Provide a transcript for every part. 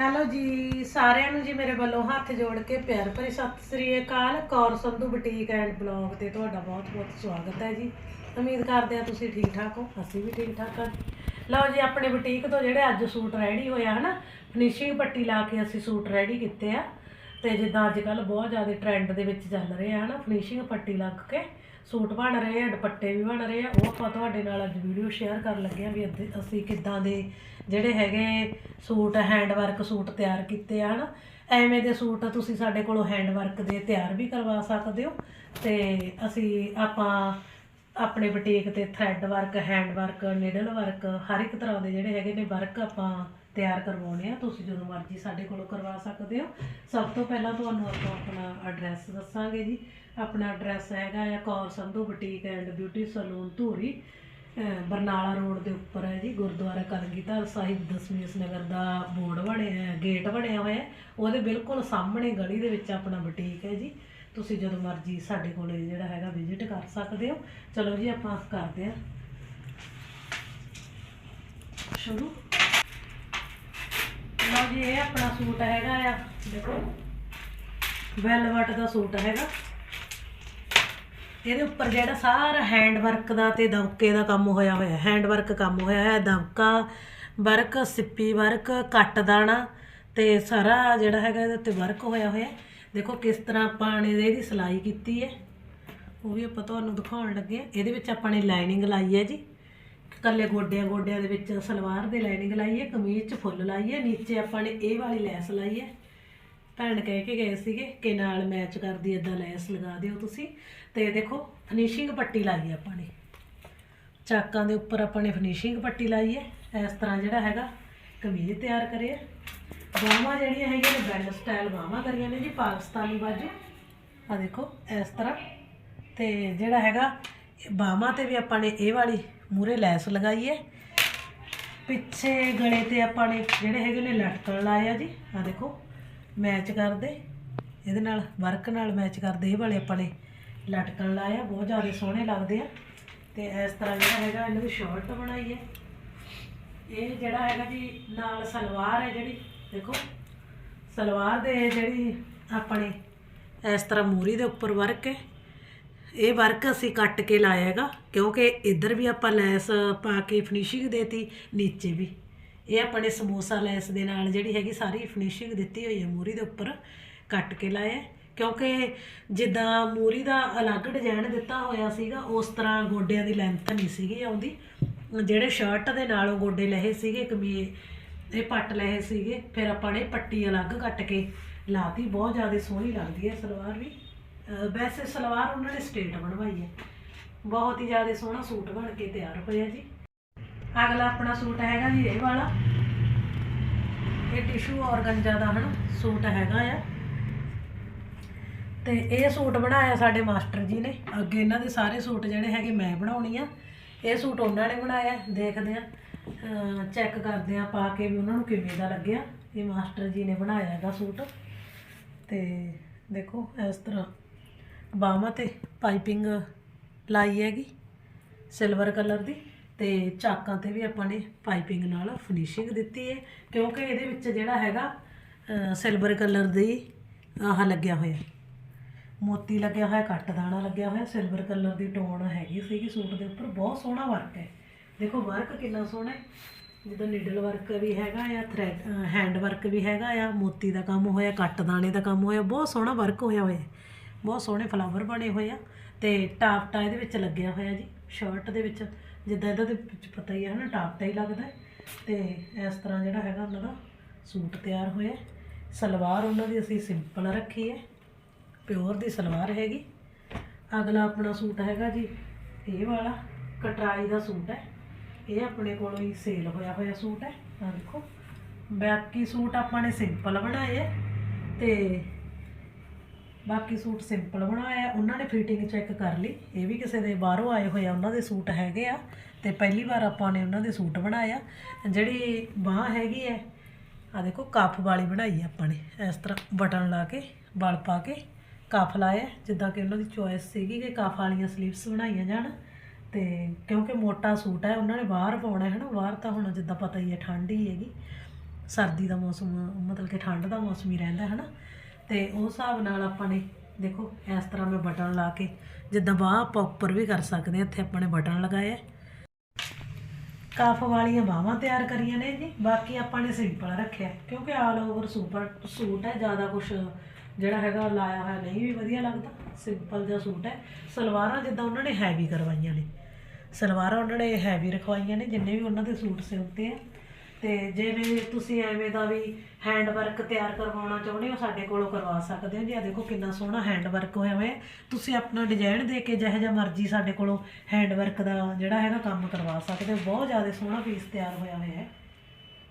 Hello ਜੀ, ਸਾਰਿਆਂ ਨੂੰ ਜੀ ਮੇਰੇ ਵੱਲੋਂ ਹੱਥ ਜੋੜ ਕੇ ਪਿਆਰ ਭਰੀ ਸਤਿ ਸ੍ਰੀ ਅਕਾਲ। Kaur Sandhu boutique and blog ਤੇ ਤੁਹਾਡਾ ਬਹੁਤ-ਬਹੁਤ ਸਵਾਗਤ ਹੈ ਜੀ। ਉਮੀਦ ਕਰਦੇ ਆ ਤੁਸੀਂ ਠੀਕ ਠਾਕ ਹੋ, ਅਸੀਂ ਵੀ ਠੀਕ ਠਾਕ ਹਾਂ ਲਓ ਜੀ, ਆਪਣੇ ਬੁਟੀਕ ਤੋਂ ਜਿਹੜੇ ਅੱਜ ਸੂਟ ਰੈਡੀ ਹੋਇਆ ਹਨਾ ਫਿਨਿਸ਼ਿੰਗ ਪੱਟੀ ਲਾ ਕੇ ਅਸੀਂ ਸੂਟ ਰੈਡੀ ਕੀਤੇ ਆ। ਤੇ ਜਿੱਦਾਂ ਅੱਜ ਕੱਲ ਬਹੁਤ ਜ਼ਿਆਦਾ ਟ੍ਰੈਂਡ ਦੇ ਵਿੱਚ ਚੱਲ ਰਹੇ ਆ ਹਨਾ ਫਿਨਿਸ਼ਿੰਗ ਪੱਟੀ ਲੱਗ ਕੇ। ਸੂਟ ਬਣ ਰਹੇ ਆ, ਦੁਪੱਟੇ ਵੀ ਬਣ ਰਹੇ ਆ। ਉਹ ਆਪਾਂ ਤੁਹਾਡੇ ਨਾਲ ਅੱਜ ਵੀਡੀਓ ਸ਼ੇਅਰ ਕਰਨ ਲੱਗੇ ਆ ਵੀ ਅੱਧੇ- ਅਸੀਂ ਕਿੱਦਾਂ ਦੇ ਜਿਹੜੇ ਹੈਗੇ ਸੂਟ ਹੈਂਡ ਵਰਕ ਸੂਟ ਤਿਆਰ ਕੀਤੇ ਆ, ਹਨਾ? ਐਵੇਂ ਦੇ ਸੂਟ ਤੁਸੀਂ ਸਾਡੇ ਕੋਲੋਂ ਹੈਂਡ ਵਰਕ ਦੇ ਤਿਆਰ ਵੀ ਕਰਵਾ ਸਕਦੇ ਹੋ। ਤੇ ਅਸੀਂ ਆਪਾਂ ਆਪਣੇ ਬੁਟੀਕ ਤੇ thread work hand work needle work ਹਰ ਇੱਕ ਤਰ੍ਹਾਂ ਦੇ ਜਿਹੜੇ ਹੈਗੇ ਨੇ ਵਰਕ ਆਪਾਂ ਤਿਆਰ ਕਰਵਾਉਣੇ ਆ। ਤੁਸੀਂ ਜਦੋਂ ਮਰਜ਼ੀ ਸਾਡੇ ਕੋਲੋਂ ਕਰਵਾ ਸਕਦੇ ਹੋ। ਸਭ ਤੋਂ ਪਹਿਲਾਂ ਤੁਹਾਨੂੰ ਆਪਾਂ ਆਪਣਾ ਐਡਰੈਸ ਦੱਸਾਂਗੇ ਜੀ। ਆਪਣਾ ਐਡਰੈਸ ਹੈਗਾ ਆ Kaur Sandhu boutique and beauty salon Dhuri Barnala road ਦੇ ਉੱਪਰ ਹੈ ਜੀ। ਗੁਰਦੁਆਰਾ ਕਲਗੀਧਰ ਸਾਹਿਬ, ਦਸਮੇਸ਼ ਨਗਰ ਦਾ ਬੋਰਡ ਬਣਿਆ ਗੇਟ ਬਣਿਆ ਹੋਇਆ। ਉਹਦੇ ਬਿਲਕੁਲ ਸਾਹਮਣੇ ਗਲੀ ਦੇ ਵਿੱਚ ਆਪਣਾ ਬੁਟੀਕ ਹੈ ਜੀ। ਤੁਸੀਂ ਜਦੋਂ ਮਰਜ਼ੀ ਸਾਡੇ ਕੋਲੇ ਜਿਹੜਾ ਹੈਗਾ ਵਿਜ਼ਿਟ ਕਰ ਸਕਦੇ ਹੋ। ਚਲੋ ਜੀ, ਆਪਾਂ ਕਰਦੇ ਹਾਂ। ਸ਼ੁਰੂ। ਲਓ ਜੀ, ਇਹ ਆਪਣਾ ਸੂਟ ਹੈਗਾ ਆ। ਦੇਖੋ ਵੈਲਵਟ ਦਾ ਸੂਟ ਹੈਗਾ। ਇਹਦੇ ਉੱਪਰ ਜਿਹੜਾ ਸਾਰਾ ਹੈਂਡ ਵਰਕ ਦਾ ਤੇ ਦਮਕੇ ਦਾ ਕੰਮ ਹੋਇਆ ਹੋਇਆ ਹੈਂਡ ਵਰਕ ਕੰਮ ਹੋਇਆ ਹੋਇਆ ਦਮਕਾ ਵਰਕ ਸਿੱਪੀ ਵਰਕ ਕੱਟ ਦਾਣਾ ਤੇ ਸਾਰਾ ਜਿਹੜਾ ਹੈਗਾ ਇਹਦੇ ਉੱਤੇ ਵਰਕ ਹੋਇਆ ਹੋਇਆ ਦੇਖੋ, ਕਿਸ ਤਰ੍ਹਾਂ ਆਪਾਂ ਨੇ ਇਹਦੀ ਸਿਲਾਈ ਕੀਤੀ ਹੈ। ਉਹ ਵੀ ਆਪਾਂ ਤੁਹਾਨੂੰ ਦਿਖਾਉਣ ਲੱਗੇ ਹਾਂ। ਇਹਦੇ ਵਿੱਚ ਆਪਾਂ ਨੇ ਲਾਈਨਿੰਗ ਲਾਈ ਹੈ ਜੀ। ਕੱਲੇ ਗੋਡਿਆਂ ਗੋਡਿਆਂ ਦੇ ਵਿੱਚ ਸਲਵਾਰ ਦੇ ਲਾਈਨਿੰਗ ਲਾਈ ਹੈ ਕਮੀਜ਼ 'ਚ ਫੁੱਲ ਲਾਈ ਹੈ ਨੀਚੇ ਆਪਾਂ ਨੇ ਇਹ ਵਾਲੀ ਲੈਸ ਲਾਈ ਹੈ। ਭੈਣ ਕਹਿ ਕੇ ਗਏ ਸੀਗੇ ਕਿ ਨਾਲ ਮੈਚ ਕਰਦੀ ਇਦਾਂ ਲੈਸ ਲਗਾ ਦਿਓ ਤੁਸੀਂ। ਤੇ ਦੇਖੋ ਫਿਨਿਸ਼ਿੰਗ ਪੱਟੀ ਲਾਈ ਹੈ ਆਪਾਂ ਨੇ। ਚਾਕਾਂ ਦੇ ਉੱਪਰ ਆਪਾਂ ਨੇ ਫਿਨਿਸ਼ਿੰਗ ਪੱਟੀ ਲਾਈ ਹੈ। ਇਸ ਤਰ੍ਹਾਂ ਜਿਹੜਾ ਹੈਗਾ, ਕਮੀਜ਼ ਤਿਆਰ ਕਰਿਆ ਬਾਹਾਂ ਜਿਹੜੀਆਂ ਹੈਗੀਆਂ ਨੇ ਬੈਲ ਸਟਾਈਲ ਬਾਹਾਂ ਕਰੀਆਂ ਨੇ ਜੀ, ਪਾਕਿਸਤਾਨੀ ਬਾਜੂ। ਆ ਦੇਖੋ, ਇਸ ਤਰ੍ਹਾਂ। ਤੇ ਜਿਹੜਾ ਹੈਗਾ ਬਾਹਾਂ ਤੇ ਵੀ ਆਪਾਂ ਨੇ ਇਹ ਵਾਲੀ ਮੂਰੇ ਲੈਸ ਲਗਾਈ ਹੈ। ਪਿੱਛੇ ਗਲੇ ਤੇ ਆਪਾਂ ਨੇ ਜਿਹੜੇ ਹੈਗੇ ਨੇ ਲਟਕਣ ਲਾਏ ਆ ਜੀ ਆ ਦੇਖੋ, ਮੈਚ ਕਰਦੇ। ਇਹਦੇ ਨਾਲ, ਵਰਕ ਨਾਲ ਮੈਚ ਕਰਦੇ, ਇਹ ਵਾਲੇ ਆਪਾਂ ਨੇ ਲਟਕਣ ਲਾਏ ਆ, ਬਹੁਤ ਜ਼ਿਆਦਾ ਸੋਹਣੇ ਲੱਗਦੇ ਆ। ਤੇ ਇਸ ਤਰ੍ਹਾਂ ਜਿਹੜਾ ਹੈਗਾ, ਇਹਨਾਂ ਦੀ ਸ਼ਰਟ ਬਣਾਈ ਹੈ। ਇਹ ਜਿਹੜਾ ਹੈਗਾ ਜੀ, ਨਾਲ ਸਲਵਾਰ ਹੈ ਜਿਹੜੀ, ਦੇਖੋ, ਸਲਵਾਰ ਦੇ ਜਿਹੜੀ ਆਪਣੇ ਇਸ ਤਰ੍ਹਾਂ ਮੂਰੀ ਦੇ ਉੱਪਰ ਵਰਕ ਹੈ। ਇਹ ਵਰਕ ਅਸੀਂ ਕੱਟ ਕੇ ਲਾਇਆ ਹੈਗਾ ਕਿਉਂਕਿ ਇੱਧਰ ਵੀ ਆਪਾਂ ਲੈਸ ਪਾ ਕੇ ਫਿਨਿਸ਼ਿੰਗ ਦੇਤੀ, ਨੀਚੇ ਵੀ। ਇਹ ਆਪਣੇ ਸਮੋਸਾ ਲੈਸ ਦੇ ਨਾਲ ਜਿਹੜੀ ਹੈਗੀ ਸਾਰੀ ਫਿਨਿਸ਼ਿੰਗ ਦਿੱਤੀ ਹੋਈ ਹੈ ਮੂਰੀ ਦੇ ਉੱਪਰ, ਕੱਟ ਕੇ ਲਾਇਆ। ਕਿਉਂਕਿ ਜਿੱਦਾਂ ਮੂਰੀ ਦਾ ਅਲੱਗ ਡਿਜ਼ਾਈਨ ਦਿੱਤਾ ਹੋਇਆ ਸੀਗਾ, ਉਸ ਤਰ੍ਹਾਂ ਗੋਡਿਆਂ ਦੀ ਲੈਂਥ ਨਹੀਂ ਸੀਗੀ ਆਉਂਦੀ। ਜਿਹੜੇ ਸ਼ਰਟ ਦੇ ਨਾਲੋਂ ਗੋਡੇ ਲਏ ਸੀਗੇ, ਕਮੀਜ਼ ਇਹ ਪੱਟ ਲਏ ਸੀਗੇ, ਫਿਰ ਆਪਾਂ ਨੇ ਪੱਟੀ ਅਲੱਗ ਕੱਟ ਕੇ ਲਾਤੀ, ਬਹੁਤ ਜ਼ਿਆਦਾ ਸੋਹਣੀ ਲੱਗਦੀ ਹੈ ਸਲਵਾਰ ਵੀ। ਵੈਸੇ ਸਲਵਾਰ ਉਹਨਾਂ ਨੇ ਸਟੇਟ ਬਣਵਾਈ ਹੈ। ਬਹੁਤ ਹੀ ਜ਼ਿਆਦਾ ਸੋਹਣਾ ਸੂਟ ਬਣ ਕੇ ਤਿਆਰ ਹੋਇਆ ਜੀ। ਅਗਲਾ ਆਪਣਾ ਸੂਟ ਹੈਗਾ ਜੀ ਇਹ ਵਾਲਾ। ਇਹ ਟਿਸ਼ੂ ਔਰਗੰਜਾ ਦਾ ਹਨ, ਸੂਟ ਹੈਗਾ ਆ। ਤੇ ਇਹ ਸੂਟ ਬਣਾਇਆ ਸਾਡੇ ਮਾਸਟਰ ਜੀ ਨੇ। ਅੱਗੇ ਇਹਨਾਂ ਦੇ ਸਾਰੇ ਸੂਟ ਜਿਹੜੇ ਹੈਗੇ ਮੈਂ ਬਣਾਉਣੀ ਆ। ਇਹ ਸੂਟ ਉਹਨਾਂ ਨੇ ਬਣਾਇਆ, ਦੇਖਦੇ ਆ। ਚੈੱਕ ਕਰਦੇ ਆ, ਪਾ ਕੇ ਵੀ ਉਹਨਾਂ ਨੂੰ ਕਿਵੇਂ ਦਾ ਲੱਗਿਆ। ਇਹ ਮਾਸਟਰ ਜੀ ਨੇ ਬਣਾਇਆ ਹੈਗਾ ਸੂਟ। ਤੇ ਦੇਖੋ, ਇਸ ਤਰ੍ਹਾਂ ਬਾਹਾਂ ਤੇ ਪਾਈਪਿੰਗ ਲਾਈ ਹੈਗੀ ਸਿਲਵਰ ਕਲਰ ਦੀ ਤੇ ਚਾਕਾਂ ਤੇ ਵੀ ਆਪਾਂ ਨੇ ਪਾਈਪਿੰਗ ਨਾਲ ਫਿਨਿਸ਼ਿੰਗ ਦਿੱਤੀ ਹੈ, ਕਿਉਂਕਿ ਇਹਦੇ ਵਿੱਚ ਜਿਹੜਾ ਹੈਗਾ ਸਿਲਵਰ ਕਲਰ ਦੀ ਆਹ ਲੱਗਿਆ ਹੋਇਆ। ਮੋਤੀ ਲੱਗਿਆ ਹੋਇਆ, ਕੱਟ ਦਾਣਾ ਲੱਗਿਆ ਹੋਇਆ ਸਿਲਵਰ ਕਲਰ ਦੀ ਟੋਨ ਹੈਗੀ ਸੀਗੀ ਸੂਟ ਦੇ ਉੱਪਰ, ਬਹੁਤ ਸੋਹਣਾ ਵਰਕ ਹੈ। ਦੇਖੋ ਵਰਕ ਕਿੰਨਾ ਸੋਹਣਾ ਹੈ। ਜਿੱਦਾਂ ਨੀਡਲ ਵਰਕ ਵੀ ਹੈਗਾ ਆ ਥ੍ਰੈਡ ਹੈਂਡ ਵਰਕ ਵੀ ਹੈਗਾ ਆ, ਮੋਤੀ ਦਾ ਕੰਮ ਹੋਇਆ, ਕੱਟ ਦਾਣੇ ਦਾ ਕੰਮ ਹੋਇਆ, ਬਹੁਤ ਸੋਹਣਾ ਵਰਕ ਹੋਇਆ ਹੋਇਆ ਬਹੁਤ ਸੋਹਣੇ ਫਲਾਵਰ ਬਣੇ ਹੋਏ ਆ ਤੇ ਟਾਪਟਾ ਇਹਦੇ ਵਿੱਚ ਲੱਗਿਆ ਹੋਇਆ ਜੀ ਸ਼ਰਟ ਦੇ ਵਿੱਚ, ਜਿੱਦਾਂ ਇਹਦਾ ਦੇ ਵਿੱਚ ਪਤਾ ਹੀ ਹੈ ਨਾ ਟਾਪ ਟਾਪਟਾ ਹੀ ਲੱਗਦਾ ਹੈ। ਤੇ ਇਸ ਤਰ੍ਹਾਂ ਜਿਹੜਾ ਹੈਗਾ ਉਹਨਾਂ ਦਾ ਸੂਟ ਤਿਆਰ ਹੋਇਆ ਸਲਵਾਰ ਉਹਨਾਂ ਦੀ ਅਸੀਂ ਸਿੰਪਲ ਰੱਖੀ ਹੈ ਪਿਓਰ ਦੀ ਸਲਵਾਰ ਹੈਗੀ। ਅਗਲਾ ਆਪਣਾ ਸੂਟ ਹੈਗਾ ਜੀ, ਇਹ ਵਾਲਾ, ਕਟਰਾਈ ਦਾ ਸੂਟ ਹੈ। ਇਹ ਆਪਣੇ ਕੋਲੋਂ ਹੀ ਸੇਲ ਹੋਇਆ ਹੋਇਆ ਸੂਟ ਹੈ। ਆ ਦੇਖੋ, ਬਾਕੀ ਸੂਟ ਆਪਾਂ ਨੇ ਸਿੰਪਲ ਬਣਾਏ ਹੈ। ਤੇ ਬਾਕੀ ਸੂਟ ਸਿੰਪਲ ਬਣਾਇਆ, ਉਹਨਾਂ ਨੇ ਫਿਟਿੰਗ ਚੈੱਕ ਕਰ ਲਈ। ਇਹ ਵੀ ਕਿਸੇ ਦੇ ਬਾਹਰੋਂ ਆਏ ਹੋਏ ਆ, ਉਹਨਾਂ ਦੇ ਸੂਟ ਹੈਗੇ ਆ। ਤੇ ਪਹਿਲੀ ਵਾਰ ਆਪਾਂ ਨੇ ਉਹਨਾਂ ਦੇ ਸੂਟ ਬਣਾਇਆ। ਜਿਹੜੀ ਬਾਹ ਹੈਗੀ ਹੈ ਆ ਦੇਖੋ, ਕੱਫ ਵਾਲੀ ਬਣਾਈ ਆਪਾਂ ਨੇ। ਇਸ ਤਰ੍ਹਾਂ ਬਟਨ ਲਾ ਕੇ, ਵਲ ਪਾ ਕੇ ਕੱਫ ਲਾਇਆ। ਜਿੱਦਾਂ ਕਿ ਉਹਨਾਂ ਦੀ ਚੋਇਸ ਸੀਗੀ ਕਿ ਕੱਫ ਵਾਲੀਆਂ ਸਲੀਵਸ ਬਣਾਈਆਂ ਜਾਣ। ਤੇ ਕਿਉਂਕਿ ਮੋਟਾ ਸੂਟ ਹੈ ਉਹਨਾਂ ਨੇ ਬਾਹਰ ਪਾਉਣਾ ਹੈ ਨਾ, ਬਾਹਰ ਤਾਂ ਹੁਣ ਜਿੱਦਾਂ ਪਤਾ ਹੀ ਹੈ ਠੰਡ ਹੀ ਹੈਗੀ। ਸਰਦੀ ਦਾ ਮੌਸਮ, ਮਤਲਬ ਕਿ ਠੰਡ ਦਾ ਮੌਸਮ ਹੀ ਰਹਿੰਦਾ ਹੈ ਨਾ। ਤੇ ਉਸ ਹਿਸਾਬ ਨਾਲ ਆਪਾਂ ਨੇ, ਦੇਖੋ, ਇਸ ਤਰ੍ਹਾਂ ਮੈਂ ਬਟਨ ਲਾ ਕੇ, ਜਿੱਦਾਂ ਬਾਹ ਆਪਾਂ ਉੱਪਰ ਵੀ ਕਰ ਸਕਦੇ ਹਾਂ, ਇੱਥੇ ਆਪਾਂ ਨੇ ਬਟਨ ਲਗਾਇਆ ਆ ਕਾਫ ਵਾਲੀਆਂ ਬਾਹਾਂ ਤਿਆਰ ਕਰੀਆਂ ਨੇ ਜੀ, ਬਾਕੀ ਆਪਾਂ ਨੇ ਸਿੰਪਲ ਰੱਖਿਆ, ਕਿਉਂਕਿ ਆਲ ਓਵਰ ਸੁਪਰ ਸੂਟ ਹੈ, ਜ਼ਿਆਦਾ ਕੁਝ ਜਿਹੜਾ ਹੈਗਾ ਲਾਇਆ ਹੋਇਆ ਨਹੀਂ ਵੀ ਵਧੀਆ ਲੱਗਦਾ ਸਿੰਪਲ ਜਿਹਾ ਸੂਟ ਹੈ। ਸਲਵਾਰਾਂ ਜਿੱਦਾਂ ਉਹਨਾਂ ਨੇ ਹੈਵੀ ਕਰਵਾਈਆਂ ਨੇ, ਸਲਵਾਰਾਂ ਉਹਨਾਂ ਨੇ ਹੈਵੀ ਰਖਵਾਈਆਂ ਨੇ, ਜਿੰਨੇ ਵੀ ਉਹਨਾਂ ਦੇ ਸੂਟ ਸਿਉਂਤੇ ਆ। ਤੇ ਜਿਵੇਂ ਤੁਸੀਂ ਐਵੇਂ ਦਾ ਵੀ ਹੈਂਡ ਵਰਕ ਤਿਆਰ ਕਰਵਾਉਣਾ ਚਾਹੁੰਦੇ ਹੋ, ਸਾਡੇ ਕੋਲੋਂ ਕਰਵਾ ਸਕਦੇ ਹੋ ਜੀ। ਆ ਦੇਖੋ ਕਿੰਨਾ ਸੋਹਣਾ ਹੈਂਡ ਵਰਕ ਹੋਇਆ ਹੋਇਆ ਤੁਸੀਂ ਆਪਣਾ ਡਿਜ਼ਾਈਨ ਦੇ ਕੇ ਜਿਹੋ ਜਿਹਾ ਮਰਜ਼ੀ ਸਾਡੇ ਕੋਲੋਂ ਹੈਂਡ ਵਰਕ ਦਾ ਜਿਹੜਾ ਹੈਗਾ ਕੰਮ ਕਰਵਾ ਸਕਦੇ ਹੋ। ਬਹੁਤ ਜ਼ਿਆਦਾ ਸੋਹਣਾ ਪੀਸ ਤਿਆਰ ਹੋਇਆ ਹੋਇਆ ਹੈ।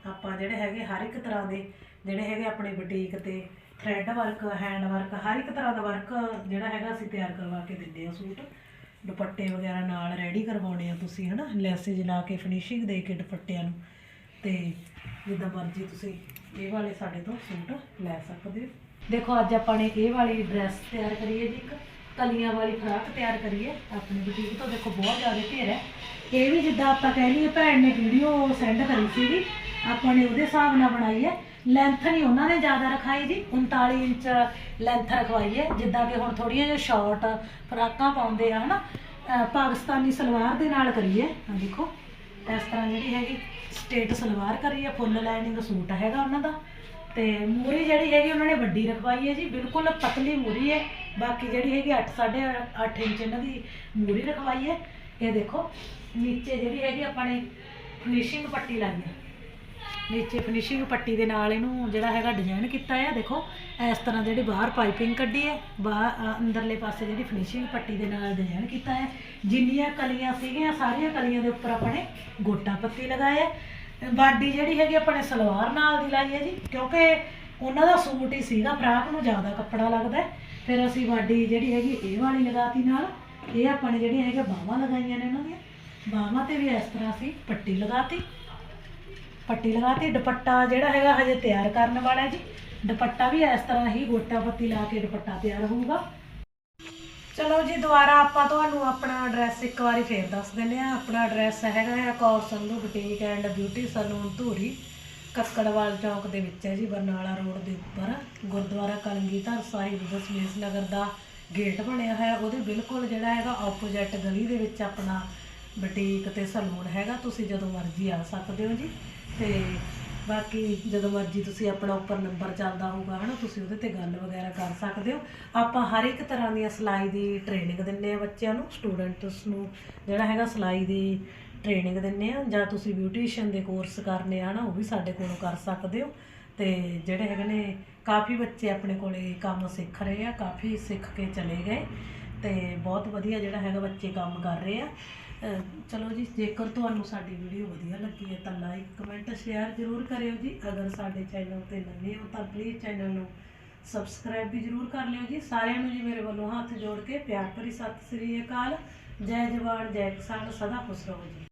ਆਪਾਂ ਜਿਹੜੇ ਹੈਗੇ ਹਰ ਇੱਕ ਤਰ੍ਹਾਂ ਦੇ, ਜਿਹੜੇ ਹੈਗੇ ਆਪਣੇ ਬੁਟੀਕ ਤੇ ਥਰੈਡ ਵਰਕ ਹੈਂਡ ਵਰਕ ਹਰ ਇੱਕ ਤਰ੍ਹਾਂ ਦਾ ਵਰਕ ਜਿਹੜਾ ਹੈਗਾ ਅਸੀਂ ਤਿਆਰ ਕਰਵਾ ਕੇ ਦਿੰਦੇ ਹਾਂ ਸੂਟ। ਦੁਪੱਟੇ ਵਗੈਰਾ ਨਾਲ ਰੈਡੀ ਕਰਵਾਉਣੇ ਆ ਤੁਸੀਂ, ਹਨਾ। ਲੈਸੇਜ ਲਾ ਕੇ ਫਿਨਿਸ਼ਿੰਗ ਦੇ ਕੇ ਦੁਪੱਟਿਆਂ ਨੂੰ। ਤੇ ਜਿੱਦਾਂ ਮਰਜ਼ੀ ਤੁਸੀਂ ਇਹ ਵਾਲੇ ਸਾਡੇ ਤੋਂ ਸੂਟ ਲੈ ਸਕਦੇ ਹੋ। ਦੇਖੋ, ਅੱਜ ਆਪਾਂ ਨੇ ਇਹ ਵਾਲੀ ਡਰੈਸ ਤਿਆਰ ਕਰੀ ਹੈ ਜੀ, ਇੱਕ ਕਲੀਆਂ ਵਾਲੀ ਫਰਾਕ ਤਿਆਰ ਕਰੀ ਹੈ। ਆਪਣੀ ਬੁਟੀਕ ਤੋਂ ਦੇਖੋ, ਬਹੁਤ ਜ਼ਿਆਦਾ ਢੇਰ ਹੈ। ਇਹ ਵੀ ਜਿੱਦਾਂ ਆਪਾਂ ਕਹਿ ਲਈਏ, ਭੈਣ ਨੇ ਵੀਡੀਓ ਸੈਂਡ ਕਰੀ ਸੀਗੀ। ਆਪਾਂ ਨੇ ਉਹਦੇ ਹਿਸਾਬ ਨਾਲ ਬਣਾਈ ਹੈ। ਲੈਂਥ ਨਹੀਂ ਉਹਨਾਂ ਨੇ ਜ਼ਿਆਦਾ ਰਖਾਈ ਜੀ 39 ਇੰਚ ਲੈਂਥ ਰਖਵਾਈ ਹੈ। ਜਿੱਦਾਂ ਕਿ ਹੁਣ ਥੋੜੀਆਂ ਜਿਹਾ ਸ਼ਾਰਟ ਫਰਾਕਾਂ ਪਾਉਂਦੇ ਆ, ਹਨਾ? ਅਹ ਪਾਕਿਸਤਾਨੀ ਸਲਵਾਰ ਦੇ ਨਾਲ ਕਰੀ ਹੈ। ਦੇਖੋ। ਇਸ ਤਰ੍ਹਾਂ ਜਿਹੜੀ ਹੈਗੀ ਸਟੇਟ ਸਲਵਾਰ ਕਰੀ ਹੈ ਫੁੱਲ ਲਾਈਨਿੰਗ ਸੂਟ ਹੈਗਾ ਉਹਨਾਂ ਦਾ। ਤੇ ਮੂਰੀ ਜਿਹੜੀ ਹੈਗੀ ਉਹਨਾਂ ਨੇ ਵੱਡੀ ਰਖਵਾਈ ਹੈ ਜੀ, ਬਿਲਕੁਲ ਪਤਲੀ ਮੂਰੀ ਹੈ। ਬਾਕੀ ਜਿਹੜੀ ਹੈਗੀ 8 8.5 ਇੰਚ ਇਹਨਾਂ ਦੀ ਮੂਰੀ ਰਖਵਾਈ ਹੈ। ਇਹ ਦੇਖੋ, ਨੀਚੇ ਜਿਹੜੀ ਹੈਗੀ ਆਪਾਂ ਨੇ ਫਿਨਿਸ਼ਿੰਗ ਪੱਟੀ ਲਾਈ ਹੈ। ਨੀਚੇ ਫਿਨਿਸ਼ਿੰਗ ਪੱਟੀ ਦੇ ਨਾਲ ਇਹਨੂੰ ਜਿਹੜਾ ਹੈਗਾ ਡਿਜ਼ਾਈਨ ਕੀਤਾ ਹੈ ਦੇਖੋ, ਇਸ ਤਰ੍ਹਾਂ ਜਿਹੜੀ ਬਾਹਰ ਪਾਈਪਿੰਗ ਕੱਢੀ ਹੈ ਬਾਹਰ ਅੰਦਰਲੇ ਪਾਸੇ ਜਿਹੜੀ ਫਿਨਿਸ਼ਿੰਗ ਪੱਟੀ ਦੇ ਨਾਲ ਡਿਜ਼ਾਈਨ ਕੀਤਾ ਹੈ ਜਿੰਨੀਆਂ ਕਲੀਆਂ ਸੀਗੀਆਂ, ਸਾਰੀਆਂ ਕਲੀਆਂ ਦੇ ਉੱਪਰ ਆਪਣੇ ਗੋਟਾ ਪੱਤੀ ਲਗਾਇਆ ਹੈ ਬਾਡੀ ਜਿਹੜੀ ਹੈਗੀ ਆਪਣੇ ਸਲਵਾਰ ਨਾਲ ਦੀ ਲਾਈ ਹੈ ਜੀ, ਕਿਉਂਕਿ ਉਹਨਾਂ ਦਾ ਸੂਟ ਹੀ ਸੀਗਾ, ਫਰਾਕ ਨੂੰ ਜ਼ਿਆਦਾ ਕੱਪੜਾ ਲੱਗਦਾ ਫਿਰ ਅਸੀਂ ਬਾਡੀ ਜਿਹੜੀ ਹੈਗੀ ਇਹ ਵਾਲੀ ਲਗਾਤੀ ਨਾਲ, ਇਹ ਆਪਾਂ ਨੇ ਜਿਹੜੀਆਂ ਹੈਗੀਆਂ ਬਾਹਾਂ ਲਗਾਈਆਂ ਨੇ ਉਹਨਾਂ ਦੀਆਂ। ਬਾਹਾਂ ਤੇ ਵੀ ਇਸ ਤਰ੍ਹਾਂ ਅਸੀਂ ਪੱਟੀ ਲਗਾਤੀ। ਪੱਟੀ ਲਗਾ ਲਗਾਤੀ ਦੁਪੱਟਾ ਜਿਹੜਾ ਹੈਗਾ ਹਜੇ ਤਿਆਰ ਕਰਨ ਵਾਲਾ ਜੀ। ਦੁਪੱਟਾ ਵੀ ਇਸ ਤਰ੍ਹਾਂ ਹੀ ਗੋਟਾ ਪੱਤੀ ਲਾ ਕੇ ਦੁਪੱਟਾ ਤਿਆਰ ਹੋਊਗਾ। ਚਲੋ ਜੀ, ਦੁਬਾਰਾ ਆਪਾਂ ਤੁਹਾਨੂੰ ਆਪਣਾ ਐਡਰੈਸ ਇੱਕ ਵਾਰੀ ਫੇਰ ਦੱਸ ਦਿੰਦੇ ਆ ਆਪਣਾ ਐਡਰੈਸ ਹੈਗਾ ਆ Kaur Sandhu boutique and beauty salon Dhuri Kakkarwal ਚੌਂਕ ਦੇ ਵਿੱਚ ਹੈ ਜੀ, ਬਰਨਾਲਾ ਰੋਡ ਦੇ ਉੱਪਰ। ਗੁਰਦੁਆਰਾ ਕਲਗੀਧਰ ਸਾਹਿਬ ਦਸ਼ਮੇਸ਼ ਨਗਰ ਦਾ ਗੇਟ ਬਣਿਆ ਹੋਇਆ ਉਹਦੇ ਬਿਲਕੁਲ ਜਿਹੜਾ ਹੈਗਾ ਆਪੋਜ਼ਿਟ ਗਲੀ ਦੇ ਵਿੱਚ ਆਪਣਾ ਬੁਟੀਕ ਤੇ ਸਲੂਨ ਹੈਗਾ। ਤੁਸੀਂ ਜਦੋਂ ਮਰਜ਼ੀ ਆ ਸਕਦੇ ਹੋ ਜੀ। ਤੇ ਬਾਕੀ ਜਦੋਂ ਮਰਜ਼ੀ ਤੁਸੀਂ ਆਪਣਾ ਉੱਪਰ ਨੰਬਰ ਚੱਲਦਾ ਹੋਊਗਾ, ਹਨਾ, ਤੁਸੀਂ ਉਹਦੇ ਤੇ ਗੱਲ ਵਗੈਰਾ ਕਰ ਸਕਦੇ ਹੋ। ਆਪਾਂ ਹਰ ਇੱਕ ਤਰ੍ਹਾਂ ਦੀਆਂ ਸਿਲਾਈ ਦੀ ਟ੍ਰੇਨਿੰਗ ਦਿੰਨੇ ਆ ਬੱਚਿਆਂ ਨੂੰ ਸਟੂਡੈਂਟਸ ਨੂੰ, ਜਿਹੜਾ ਹੈਗਾ ਸਿਲਾਈ ਦੀ ਟ੍ਰੇਨਿੰਗ ਦਿੰਨੇ ਆ ਜਾਂ ਤੁਸੀਂ ਬਿਊਟੀਸ਼ੀਅਨ ਦੇ ਕੋਰਸ ਕਰਨੇ ਆ ਨਾ ਉਹ ਵੀ ਸਾਡੇ ਕੋਲੋਂ ਕਰ ਸਕਦੇ ਹੋ। ਤੇ ਜਿਹੜੇ ਹੈਗੇ ਨੇ, ਕਾਫੀ ਬੱਚੇ ਆਪਣੇ ਕੋਲੇ ਕੰਮ ਸਿੱਖ ਰਹੇ ਆ, ਕਾਫੀ ਸਿੱਖ ਕੇ ਚਲੇ ਗਏ। ਤੇ ਬਹੁਤ ਵਧੀਆ ਜਿਹੜਾ ਹੈਗਾ ਬੱਚੇ ਕੰਮ ਕਰ ਰਹੇ ਆ। ਚਲੋ ਜੀ, ਜੇਕਰ ਤੁਹਾਨੂੰ ਸਾਡੀ ਵੀਡੀਓ ਵਧੀਆ ਲੱਗੀ ਹੈ ਤਾਂ ਲਾਈਕ ਕਮੈਂਟ ਸ਼ੇਅਰ ਜ਼ਰੂਰ ਕਰਿਓ ਜੀ। ਅਗਰ ਸਾਡੇ ਚੈਨਲ ਤੇ ਨਵੇਂ ਹੋ ਤਾਂ ਪਲੀਜ਼ ਚੈਨਲ ਨੂੰ ਸਬਸਕ੍ਰਾਈਬ ਵੀ ਜ਼ਰੂਰ ਕਰ ਲਿਓ ਜੀ। ਸਾਰਿਆਂ ਨੂੰ ਜੀ ਮੇਰੇ ਵੱਲੋਂ ਹੱਥ ਜੋੜ ਕੇ ਪਿਆਰ ਭਰੀ ਸਤਿ ਸ੍ਰੀ ਅਕਾਲ। ਜੈ ਜਵਾਨ, ਜੈ ਕਿਸਾਨ, ਸਦਾ ਖੁਸ਼ ਰਹੋ ਜੀ।